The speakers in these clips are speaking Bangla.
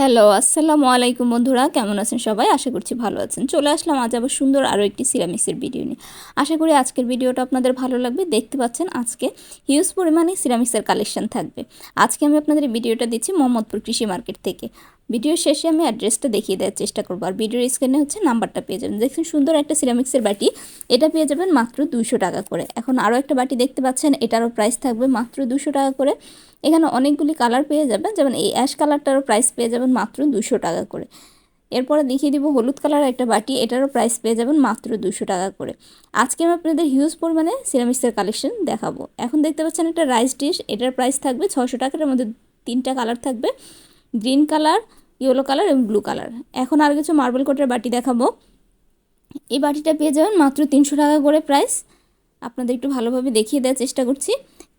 হ্যালো, আসসালামু আলাইকুম বন্ধুরা, কেমন আছেন সবাই? আশা করছি ভালো আছেন। চলে আসলাম আজ আবার সুন্দর আরও একটি সিরামিক্সের ভিডিও নিয়ে। আশা করি আজকের ভিডিওটা আপনাদের ভালো লাগবে। দেখতে পাচ্ছেন আজকে হিউজ পরিমাণে সিরামিক্সের কালেকশন থাকবে। আজকে আমি আপনাদের ভিডিওটা দিচ্ছি মোহাম্মদপুর কৃষি মার্কেট থেকে। ভিডিও শেষে আমি অ্যাড্রেসটা দেখিয়ে দেওয়ার চেষ্টা করব। আর ভিডিওর স্ক্রিনে হচ্ছে নাম্বারটা পেয়ে যাবেন। দেখছেন সুন্দর একটা সিরামিক্সের বাটি। এটা পেয়ে যাবেন মাত্র দুশো টাকা করে। এখন আরও একটা বাটি দেখতে পাচ্ছেন, এটারও প্রাইস থাকবে মাত্র দুশো টাকা করে। এখানে অনেকগুলি কালার পেয়ে যাবেন, যেমন এই অ্যাশ কালারটারও প্রাইস পেয়ে যাবেন মাত্র দুশো টাকা করে। এরপরে দেখিয়ে দিব হলুদ কালার একটা বাটি, এটারও প্রাইস পেয়ে যাবেন মাত্র দুশো টাকা করে। আজকে আমি আপনাদের হিউজ পরিমাণে সিরামিক্সের কালেকশন দেখাবো। এখন দেখতে পাচ্ছেন একটা রাইস ডিশ এটার প্রাইস থাকবে ছশো টাকার মধ্যে তিনটা কালার থাকবে। গ্রিন কালার ইয়েলো কালার এবং ব্লু কালার। এখন আর কিছু মার্বেল কোটের বাটি দেখাবো। এই বাটিটা পেয়ে যাবেন মাত্র তিনশো টাকা করে প্রাইস। আপনাদের একটু ভালোভাবে দেখিয়ে দেওয়ার চেষ্টা করছি।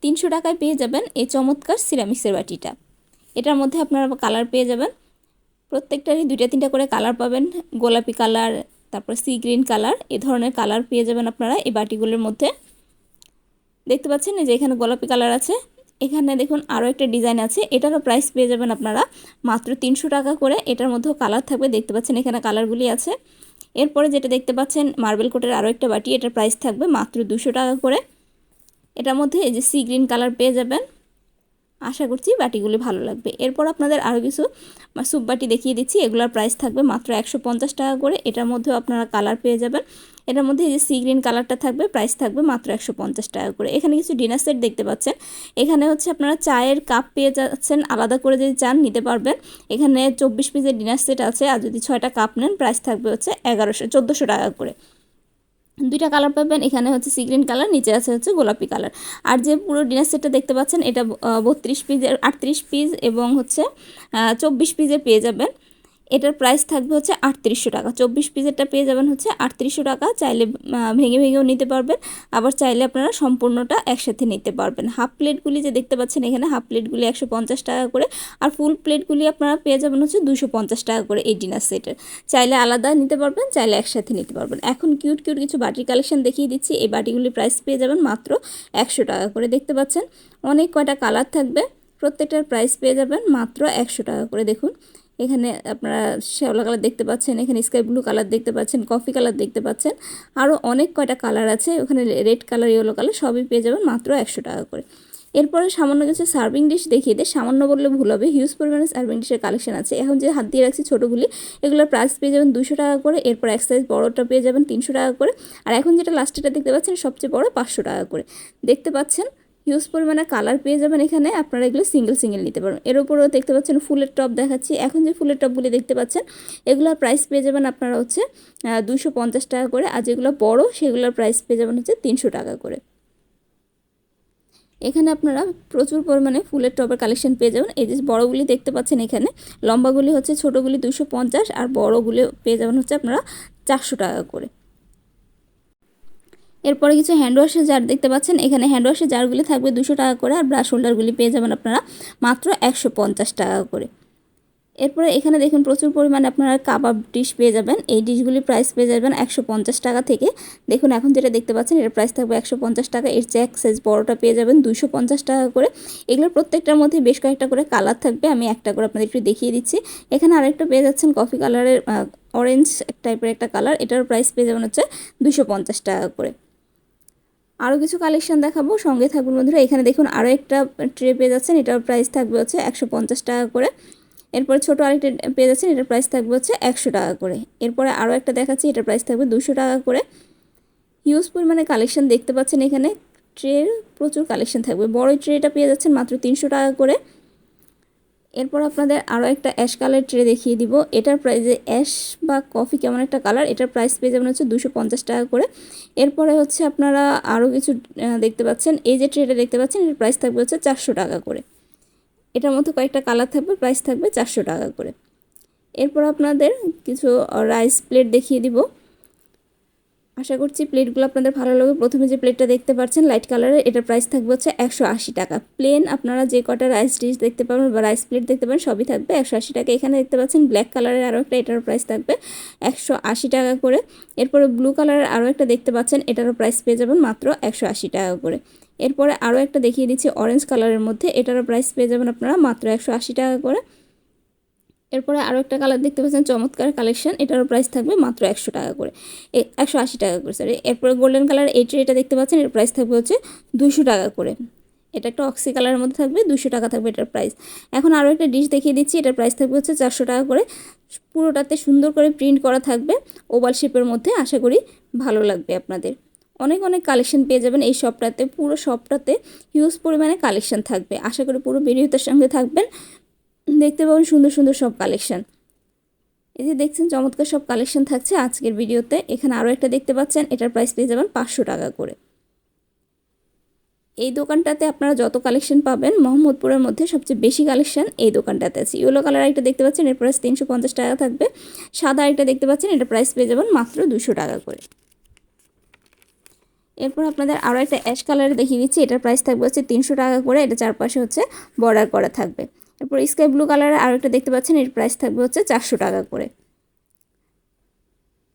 তিনশো টাকায় পেয়ে যাবেন এই চমৎকার সিরামিক্সের বাটিটা। এটার মধ্যে আপনারা কালার পেয়ে যাবেন। প্রত্যেকটারই দুইটা, তিনটা করে কালার পাবেন। গোলাপি কালার, তারপর সি গ্রিন কালার, এ ধরনের কালার পেয়ে যাবেন আপনারা এই বাটিগুলোর মধ্যে। দেখতে পাচ্ছেন যে এখানে গোলাপি কালার আছে। এখানে দেখুন আরও একটা ডিজাইন আছে, এটারও প্রাইস পেয়ে যাবেন আপনারা মাত্র তিনশো টাকা করে। এটার মধ্যেও কালার থাকবে, দেখতে পাচ্ছেন এখানে কালারগুলি আছে। এরপরে যেটা দেখতে পাচ্ছেন মার্বেল কোটের আরও একটা বাটি, এটার প্রাইস থাকবে মাত্র দুশো টাকা করে। এটার মধ্যে এই যে সি গ্রিন কালার পেয়ে যাবেন। আশা করছি বাটিগুলি ভালো লাগবে। এরপর আপনাদের আরও কিছু স্যুপ বাটি দেখিয়ে দিচ্ছি। এগুলোর প্রাইস থাকবে মাত্র একশো পঞ্চাশ টাকা করে। এটার মধ্যেও আপনারা কালার পেয়ে যাবেন। এটার মধ্যে এই যে সি গ্রিন কালারটা থাকবে প্রাইস থাকবে মাত্র একশো পঞ্চাশ টাকা করে। এখানে কিছু ডিনার সেট দেখতে পাচ্ছেন। এখানে হচ্ছে আপনারা চায়ের কাপ পেয়ে যাচ্ছেন। আলাদা করে যদি চান নিতে পারবেন। এখানে চব্বিশ পিসের ডিনার সেট আছে। আর যদি ছয়টা কাপ নেন প্রাইস থাকবে হচ্ছে এগারোশো, চোদ্দোশো টাকা করে। দুইটা কালার পাবেন, এখানে হচ্ছে সি গ্রিন কালার, নিচে আছে হচ্ছে গোলাপি কালার। আর যে পুরো ডিনার সেটটা দেখতে পাচ্ছেন, এটা বত্রিশ পিসের আটত্রিশ পিস এবং হচ্ছে চব্বিশ পিসের পেয়ে যাবেন। এটার প্রাইস থাকবে হচ্ছে আটত্রিশশো টাকা। চব্বিশ পিসেরটা পেয়ে যাবেন হচ্ছে আটত্রিশশো টাকা। চাইলে ভেঙে ভেঙেও নিতে পারবেন। আবার চাইলে আপনারা সম্পূর্ণটা একসাথে নিতে পারবেন। হাফ প্লেটগুলি যে দেখতে পাচ্ছেন এখানে, হাফ প্লেটগুলি একশো পঞ্চাশ টাকা করে। আর ফুল প্লেটগুলি আপনারা পেয়ে যাবেন হচ্ছে দুশো পঞ্চাশ টাকা করে এই ডিনার সেটের। চাইলে আলাদা নিতে পারবেন, চাইলে একসাথে নিতে পারবেন। এখন কিউট কিউট কিছু বাটির কালেকশন দেখিয়ে দিচ্ছি। এই বাটিগুলির প্রাইস পেয়ে যাবেন মাত্র একশো টাকা করে। দেখতে পাচ্ছেন, অনেক কয়টা কালার থাকবে। প্রত্যেকটার প্রাইস পেয়ে যাবেন মাত্র একশো টাকা করে। দেখুন এখানে আপনারা শ্যাওলা কালার দেখতে পাচ্ছেন, এখানে স্কাই ব্লু কালার দেখতে পাচ্ছেন কফি কালার দেখতে পাচ্ছেন। আরও অনেক কয়টা কালার আছে, ওখানে রেড কালার ইয়েলো কালার সবই পেয়ে যাবেন মাত্র একশো টাকা করে। এরপরে সামান্য কিছু সার্ভিং ডিশ দেখিয়ে দেয় সামান্য বললে ভুল হবে হিউজ পরিমাণে সার্ভিং ডিশের কালেকশন আছে। এখন যে হাত দিয়ে রাখছি ছোটোগুলি এগুলোর প্রাইস পেয়ে যাবেন দুশো টাকা করে। এরপর এক সাইজ বড়োটা পেয়ে যাবেন তিনশো টাকা করে। আর এখন যেটা লাস্টেটা দেখতে পাচ্ছেন, সবচেয়ে বড় পাঁচশো টাকা করে। দেখতে পাচ্ছেন হিউজ পরিমাণে কালার পেয়ে যাবেন এখানে। আপনারা এগুলো সিঙ্গেল সিঙ্গেল নিতে পারবেন। এর উপরেও দেখতে পাচ্ছেন ফুলের টপ দেখাচ্ছি। এখন যে ফুলের টপগুলি দেখতে পাচ্ছেন, এগুলোর প্রাইস পেয়ে যাবেন আপনারা হচ্ছে দুশো টাকা করে। আর যেগুলো বড়ো, সেগুলোর প্রাইস পেয়ে যাবেন হচ্ছে তিনশো টাকা করে। এখানে আপনারা প্রচুর পরিমাণে ফুলের টপের কালেকশন পেয়ে যাবেন। এই যে বড়োগুলি দেখতে পাচ্ছেন এখানে, লম্বাগুলি হচ্ছে, ছোটোগুলি দুশো পঞ্চাশ আর বড়োগুলি পেয়ে যাবেন হচ্ছে আপনারা চারশো টাকা করে। এরপরে কিছু হ্যান্ড ওয়াশের জার দেখতে পাচ্ছেন। এখানে হ্যান্ড ওয়াশের জারগুলি থাকবে দুশো টাকা করে আর ব্রাশ হোল্ডারগুলি পেয়ে যাবেন আপনারা মাত্র একশো পঞ্চাশ টাকা করে। এরপরে এখানে দেখুন প্রচুর পরিমাণে আপনারা কাবাব ডিশ পেয়ে যাবেন। এই ডিশগুলির প্রাইস পেয়ে যাবেন একশো পঞ্চাশ টাকা থেকে। দেখুন, এখন যেটা দেখতে পাচ্ছেন, এর প্রাইস থাকবে একশো পঞ্চাশ টাকা। এর চেক সাইজ বড়োটা পেয়ে যাবেন দুশো টাকা করে। এগুলোর প্রত্যেকটার মধ্যে বেশ কয়েকটা করে কালার থাকবে। আমি একটা করে আপনাদের একটু দেখিয়ে দিচ্ছি। এখানে আরেকটা পেয়ে যাচ্ছেন কফি কালারের অরেঞ্জ টাইপের একটা কালার এটার প্রাইস পেয়ে যাবেন হচ্ছে দুশো টাকা করে। আরও কিছু কালেকশন দেখাবো। সঙ্গে থাকবেন বন্ধুরা, এখানে দেখুন আরও একটা ট্রে পেয়ে যাচ্ছেন। এটার প্রাইস থাকবে হচ্ছে একশো পঞ্চাশ টাকা করে। এরপরে ছোটো আরেকটা পেয়ে যাচ্ছেন, এটার প্রাইস থাকবে হচ্ছে একশো টাকা করে। এরপরে আরও একটা দেখাচ্ছি, এটার প্রাইস থাকবে দুশো টাকা করে। হিউজ পরিমাণে কালেকশন দেখতে পাচ্ছেন এখানে। ট্রের প্রচুর কালেকশন থাকবে। বড় ট্রেটা পেয়ে যাচ্ছেন মাত্র তিনশো টাকা করে। এরপর আপনাদের আরও একটা অ্যাশ কালার ট্রে দেখিয়ে দিব। এটার প্রাইসে অ্যাশ বা কফি কেমন একটা কালার এটার প্রাইস পেয়ে যাবেন হচ্ছে দুশো পঞ্চাশ টাকা করে। এরপরে হচ্ছে আপনারা আরও কিছু দেখতে পাচ্ছেন, এই যে ট্রেটা দেখতে পাচ্ছেন এটার প্রাইস থাকবে হচ্ছে চারশো টাকা করে। এটার মধ্যে কয়েকটা কালার থাকবে প্রাইস থাকবে চারশো টাকা করে। এরপর আপনাদের কিছু রাইস প্লেট দেখিয়ে দিব। আশা করছি প্লেটগুলো আপনাদের ভালো লাগবে। প্রথমে যে প্লেটটা দেখতে পাচ্ছেন, লাইট কালারের এটার প্রাইস থাকবে হচ্ছে একশো আশি টাকা। প্লেন আপনারা যে কটা রাইস ডিশ দেখতে পাবেন বা রাইস প্লেট দেখতে পাবেন, সবই থাকবে একশো আশি টাকা। এখানে দেখতে পাচ্ছেন ব্ল্যাক কালারের আরও একটা, এটারও প্রাইস থাকবে একশো আশি টাকা করে। এরপরে ব্লু কালারের আরও একটা দেখতে পাচ্ছেন, এটারও প্রাইস পেয়ে যাবেন মাত্র একশো আশি টাকা করে। এরপরে আরও একটা দেখিয়ে দিচ্ছি, অরেঞ্জ কালারের মধ্যে, এটারও প্রাইস পেয়ে যাবেন আপনারা মাত্র একশো আশি টাকা করে। এরপরে আরও একটা কালার দেখতে পাচ্ছেন, চমৎকার কালেকশন এটারও প্রাইস থাকবে মাত্র একশো টাকা করে। একশো আশি টাকা করে সরি এরপরে গোল্ডেন কালার এই ট্রেটা দেখতে পাচ্ছেন, এর প্রাইস থাকবে হচ্ছে দুশো টাকা করে। এটা একটা অক্সি কালারের মধ্যে থাকবে দুশো টাকা থাকবে এটার প্রাইস এখন আরও একটা ডিশ দেখিয়ে দিচ্ছি, এটার প্রাইস থাকবে হচ্ছে চারশো টাকা করে। পুরোটাতে সুন্দর করে প্রিন্ট করা থাকবে ওভাল শেপের মধ্যে। আশা করি ভালো লাগবে আপনাদের। অনেক অনেক কালেকশন পেয়ে যাবেন এই শপটাতে পুরো শপটাতে হিউজ পরিমাণে কালেকশন থাকবে। আশা করি পুরো ভিডিওটার সঙ্গে থাকবেন। দেখতে পাবেন সুন্দর সুন্দর সব কালেকশান এই যে দেখছেন, চমৎকার সব কালেকশন থাকছে আজকের ভিডিওতে। এখানে আরও একটা দেখতে পাচ্ছেন, এটার প্রাইস পেয়ে যাবেন পাঁচশো টাকা করে। এই দোকানটাতে আপনারা যত কালেকশন পাবেন, মোহাম্মদপুরের মধ্যে সবচেয়ে বেশি কালেকশন এই দোকানটাতে আছে। ইয়েলো কালার একটা দেখতে পাচ্ছেন, এর প্রাইস তিনশো পঞ্চাশ টাকা থাকবে। সাদা একটা দেখতে পাচ্ছেন, এটার প্রাইস পেয়ে যাবেন মাত্র দুশো টাকা করে। এরপর আপনাদের আরও একটা অ্যাশ কালার দেখিয়ে দিচ্ছি, এটার প্রাইস থাকবে হচ্ছে তিনশো টাকা করে, এটা চারপাশে হচ্ছে বর্ডার করা থাকবে। এরপর স্কাই ব্লু কালারের আরও একটা দেখতে পাচ্ছেন, এর প্রাইস থাকবে হচ্ছে চারশো টাকা করে।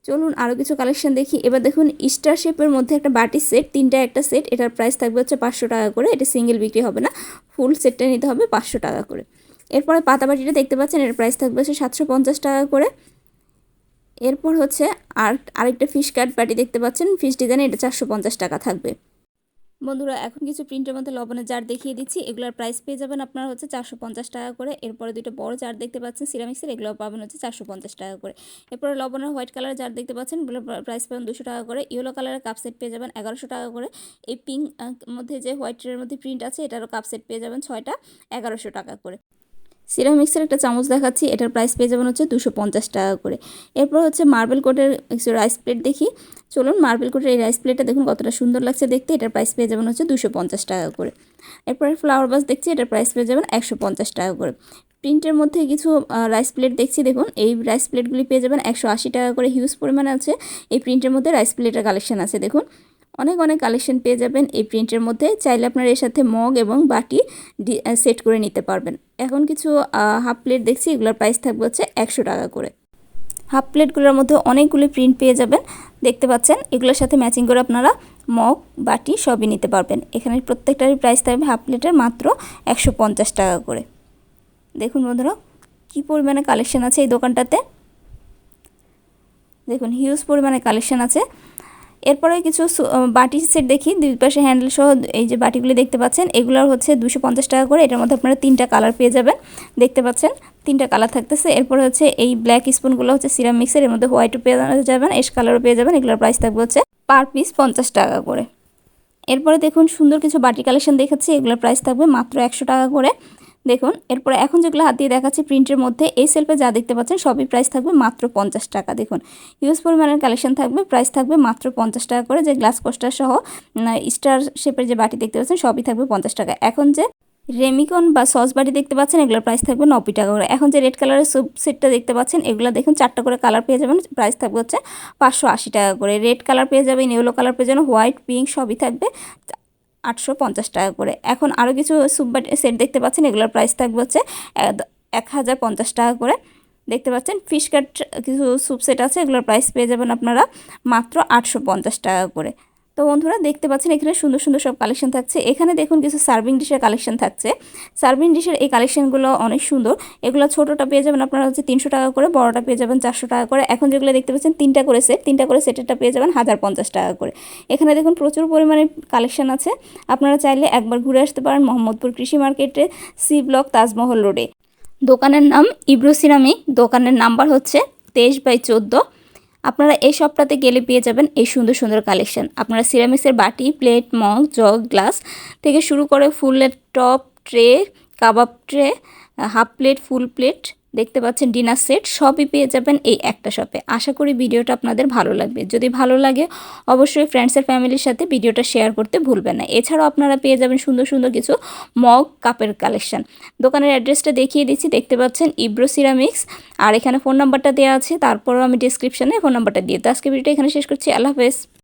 চলুন আরও কিছু কালেকশন দেখি। এবার দেখুন স্টার শেপের মধ্যে একটা বাটি সেট তিনটা একটা সেট এটার প্রাইস থাকবে হচ্ছে পাঁচশো টাকা করে। এটা সিঙ্গেল বিক্রি হবে না ফুল সেটটা নিতে হবে পাঁচশো টাকা করে। এরপরে পাতা বাটিটা দেখতে পাচ্ছেন, এর প্রাইস থাকবে হচ্ছে সাতশো পঞ্চাশ টাকা করে। এরপর হচ্ছে আর, আরেকটা ফিশ কাট বাটি দেখতে পাচ্ছেন ফিশ ডিজাইন এটা চারশো পঞ্চাশ টাকা থাকবে। বন্ধুরা, এখন কিছু প্রিন্টের মধ্যে লবণের জার দেখিয়ে দিচ্ছি। এগুলোর প্রাইস পেয়ে যাবেন আপনারা হচ্ছে চারশো পঞ্চাশ টাকা করে। এরপরে দুটো বড় জার দেখতে পাচ্ছেন সিরামিক্সের এগুলো পাবেন হচ্ছে চারশো পঞ্চাশ টাকা করে। এরপরে লবণের হোয়াইট কালারের জার দেখতে পাচ্ছেন এগুলো প্রাইস পাবেন দুশো টাকা করে। ইয়েলো কালারের কাপ সেট পেয়ে যাবেন এগারোশো টাকা করে। এই পিঙ্ক মধ্যে যে হোয়াইটের মধ্যে প্রিন্ট আছে, এটারও কাপ সেট পেয়ে যাবেন ছয়টা, এগারোশো টাকা করে। সিরামিক্সের একটা চামচ দেখাচ্ছি, এটার প্রাইস পেয়ে যাবেন হচ্ছে দুশো পঞ্চাশ টাকা করে। এরপর হচ্ছে মার্বেল কোটের রাইস প্লেট দেখি। চলুন মার্বেল কোটের এই রাইস প্লেটটা দেখুন কতটা সুন্দর লাগছে দেখতে, এটার প্রাইস পেয়ে যাবেন হচ্ছে দুশো পঞ্চাশ টাকা করে। এরপরে ফ্লাওয়ার বাস দেখছি, এটার প্রাইস পেয়ে যাবেন একশো পঞ্চাশ টাকা করে। প্রিন্টের মধ্যে কিছু রাইস প্লেট দেখছি, দেখুন। এই রাইস প্লেটগুলি পেয়ে যাবেন একশো আশি টাকা করে হিউজ পরিমাণে আছে। এই প্রিন্টের মধ্যে রাইস প্লেটের কালেকশন আছে, দেখুন। অনেক অনেক কালেকশন পেয়ে যাবেন এই প্রিন্টের মধ্যে। চাইলে আপনারা এর সাথে মগ এবং বাটি সেট করে নিতে পারবেন। এখন কিছু হাফ প্লেট দেখছি, এগুলোর প্রাইস থাকবে হচ্ছে একশো টাকা করে। হাফ প্লেটগুলোর মধ্যে অনেকগুলি প্রিন্ট পেয়ে যাবেন। দেখতে পাচ্ছেন, এগুলোর সাথে ম্যাচিং করে আপনারা মগ, বাটি সবই নিতে পারবেন। এখানে প্রত্যেকটারই প্রাইস থাকবে হাফ প্লেটের মাত্র একশো পঞ্চাশ টাকা করে। দেখুন বন্ধুরা, কী পরিমাণে কালেকশন আছে এই দোকানটাতে। দেখুন হিউজ পরিমাণে কালেকশন আছে। এরপরে কিছু বাটি সেট দেখি। দুই পাশে হ্যান্ডেল সহ এই যে বাটিগুলি দেখতে পাচ্ছেন, এগুলোর হচ্ছে দুশো টাকা করে। এটার মধ্যে আপনারা তিনটা কালার পেয়ে যাবেন। দেখতে পাচ্ছেন, তিনটা কালার থাকতেছে। এরপরে হচ্ছে এই ব্ল্যাক স্পুনগুলো হচ্ছে সিরাম মিক্সের এর মধ্যে হোয়াইটও পেয়ে যাবেন এস কালারও পেয়ে যাবেন। এগুলোর প্রাইস থাকবে হচ্ছে পার পিস পঞ্চাশ টাকা করে। এরপরে দেখুন, সুন্দর কিছু বাটি কালেকশন দেখাচ্ছি। এগুলোর প্রাইস থাকবে মাত্র একশো টাকা করে। দেখুন, এরপরে এখন যেগুলো হাত দিয়ে দেখাচ্ছি প্রিন্টের মধ্যে, এই সেলফে যা দেখতে পাচ্ছেন সবই প্রাইস থাকবে মাত্র পঞ্চাশ টাকা। দেখুন হিউজ পরিমাণের কালেকশন থাকবে প্রাইস থাকবে মাত্র পঞ্চাশ টাকা করে। যে গ্লাস কোস্টার সহ স্টার শেপের যে বাটি দেখতে পাচ্ছেন সবই থাকবে পঞ্চাশ টাকা। এখন যে রেমিকন বা সস বাটি দেখতে পাচ্ছেন, এগুলোর প্রাইস থাকবে নব্বই টাকা করে। এখন যে রেড কালারের সুপ সেটটা দেখতে পাচ্ছেন, এগুলো দেখুন চারটা করে কালার পেয়ে যাবেন প্রাইস থাকবে হচ্ছে পাঁচশো আশি টাকা করে। রেড কালার পেয়ে যাবেন ইয়েলো কালার পেয়ে যাবেন হোয়াইট পিঙ্ক সবই থাকবে। আটশো পঞ্চাশ টাকা করে। এখন আরও কিছু সুপার সেট দেখতে পাচ্ছেন, এগুলোর প্রাইস থাকবে হচ্ছে এক হাজার পঞ্চাশ টাকা করে। দেখতে পাচ্ছেন ফিশ কাট কিছু সুপ সেট আছে, এগুলোর প্রাইস পেয়ে যাবেন আপনারা মাত্র আটশো পঞ্চাশ টাকা করে। তো বন্ধুরা দেখতে পাচ্ছেন এখানে সুন্দর সুন্দর সব কালেকশন থাকছে। এখানে দেখুন কিছু সার্ভিং ডিশের কালেকশন থাকছে। সার্ভিং ডিশের এই কালেকশনগুলো অনেক সুন্দর। এগুলো ছোটোটা পেয়ে যাবেন আপনারা হচ্ছে তিনশো টাকা করে, বড়োটা পেয়ে যাবেন চারশো টাকা করে। এখন যেগুলো দেখতে পাচ্ছেন, তিনটা করে সেট তিনটা করে সেটেরটা পেয়ে যাবেন হাজার পঞ্চাশ টাকা করে। এখানে দেখুন প্রচুর পরিমাণে কালেকশন আছে। আপনারা চাইলে একবার ঘুরে আসতে পারেন মোহাম্মদপুর কৃষি মার্কেটে, সি ব্লক তাজমহল রোডে। দোকানের নাম ইব্রো সিরামিক। দোকানের নাম্বার হচ্ছে তেইশ বাই চোদ্দ। আপনারা এই শপটাতে গেলে পেয়ে যাবেন এই সুন্দর সুন্দর কালেকশন আপনারা সিরামিক্সের বাটি প্লেট মগ, জগ গ্লাস থেকে শুরু করে ফুলের টপ ট্রে কাবাব tray half plate full plate দেখতে পাচ্ছেন ডিনার সেট, সবই পেয়ে যাবেন এই একটা শপে আশা করি ভিডিওটা আপনাদের ভালো লাগবে। যদি ভালো লাগে, অবশ্যই ফ্রেন্ডস ফ্রেন্ডসের ফ্যামিলির সাথে ভিডিওটা শেয়ার করতে ভুলবেন না। এছাড়াও আপনারা পেয়ে যাবেন সুন্দর সুন্দর কিছু মগ কাপের কালেকশন দোকানের অ্যাড্রেসটা দেখিয়ে দিচ্ছি, দেখতে পাচ্ছেন ইব্রো সিরামিক্স আর এখানে ফোন নাম্বারটা দেওয়া আছে, তারপরও আমি ডিসক্রিপশানে ফোন নাম্বারটা দিয়ে তো আজকে ভিডিওটা এখানে শেষ করছি। আল্লাহ হাফেজ।